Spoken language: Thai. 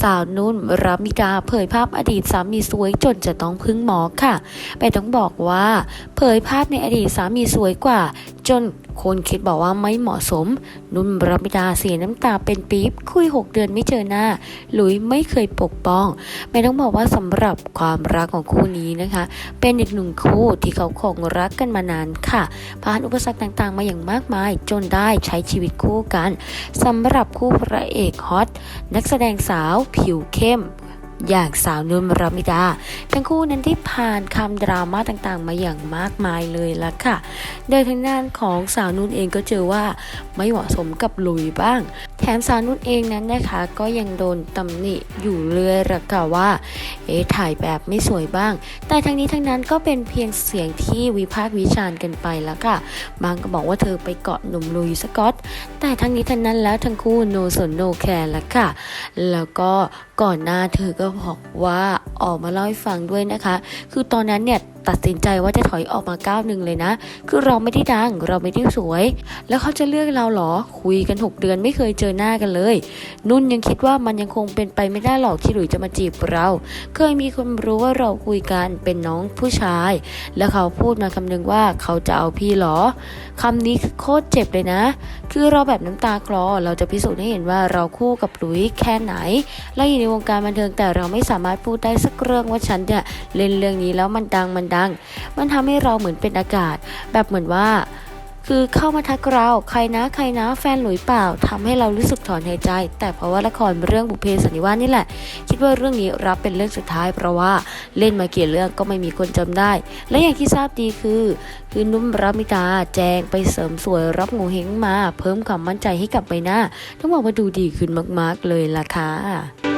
สาวนุ่นรัมิกาเผยภาพอดีตสามีสวยจนจะต้องพึ่งหมอค่ะไม่ต้องบอกว่า เผยภาพในอดีตสามีสวยกว่าจนคนคิดบอกว่าไม่เหมาะสม นุ่นรับมิดาเสียน้ำตาเป็นปี๊บคุย 6 เดือนไม่เจอหน้า หลุยไม่เคยปกป้อง ไม่ต้องบอกว่าสำหรับความรักของคู่นี้นะคะ เป็นอีกหนึ่งคู่ที่เขาคงรักกันมานานค่ะ ผ่านอุปสรรคต่างๆ มาอย่างมากมาย จนได้ใช้ชีวิตคู่กันสำหรับคู่พระเอกฮอตนักแสดงสาวผิวเข้ม อย่างสาวนุ่นรามิดา ทั้งคู่นั้นได้ผ่านคำดราม่าต่างๆ มาอย่างมากมายเลยละค่ะ โดยทางด้านของสาวนุ่นเองก็เจอว่าไม่เหมาะสมกับลุยบ้าง แถมสาวนุ่นเองนั้นนะคะ ก็ยังโดนตำหนิอยู่เรื่อยละค่ะว่า เอ๊ะถ่ายแบบไม่สวยบ้าง แต่ทั้งนี้ทั้งนั้นก็เป็นเพียงเสียงที่วิพากษ์วิจารณ์กันไปล้วค่ะ บางก็บอกว่าเธอไปเกาะหนุ่มลุยสกอต แต่ทั้งนี้ทั้งนั้นแล้วทั้งคู่โนสนโนแคร์ละค่ะ แล้วก็ก่อนหน้าเธอก็บอกว่าออกมาเล่าให้ฟังด้วยนะคะ คือตอนนั้นเนี่ยตัดสินใจว่าจะถอยออกมาก้าวหนึ่งเลยนะ คือเราไม่ได้ดัง เราไม่ได้สวย แล้วเขาจะเลือกเราเหรอ คุยกัน 6 เดือนไม่เคยเจอหน้ากันเลย นุ่นยังคิดว่ามันยังคงเป็นไปไม่ได้หรอกที่หลุยจะมาจีบเรา เคยมีคนรู้ว่าเราคุยกันเป็นน้องผู้ชาย แล้วเขาพูดมาคำนึงว่าเขาจะเอาพี่เหรอคำนี้คือโคตรเจ็บเลยนะ คือเราแบบน้ำตาคลอ เราจะพิสูจน์ให้เห็นว่าเราคู่กับหลุยแค่ไหนเราอยู่ในวงการบันเทิงแต่เราไม่สามารถพูดได้สักเรื่องว่าฉันเนี่ยเล่นเรื่องนี้แล้วมันดังมันดัง มันทำให้เราเหมือนเป็นอากาศ แบบเหมือนว่า คือเข้ามาทักเราใครนะใครนะแฟนหลุยเปล่าทำให้เรารู้สึกถอนหายใจ แต่เพราะว่าละครเรื่องบุพเพสันนิวาสนี่แหละ คิดว่าเรื่องนี้รับเป็นเรื่องสุดท้าย เพราะว่าเล่นมาเกี่ยเรื่องก็ไม่มีคนจำได้ และอย่างที่ทราบดีคือ คือนุ่มรับมิตาแจงไปเสริมสวยรับงูเฮงมา เพิ่มความมั่นใจให้กับใบหน้า ต้องบอกว่าดูดีขึ้นมาก ๆ เลยล่ะค่ะ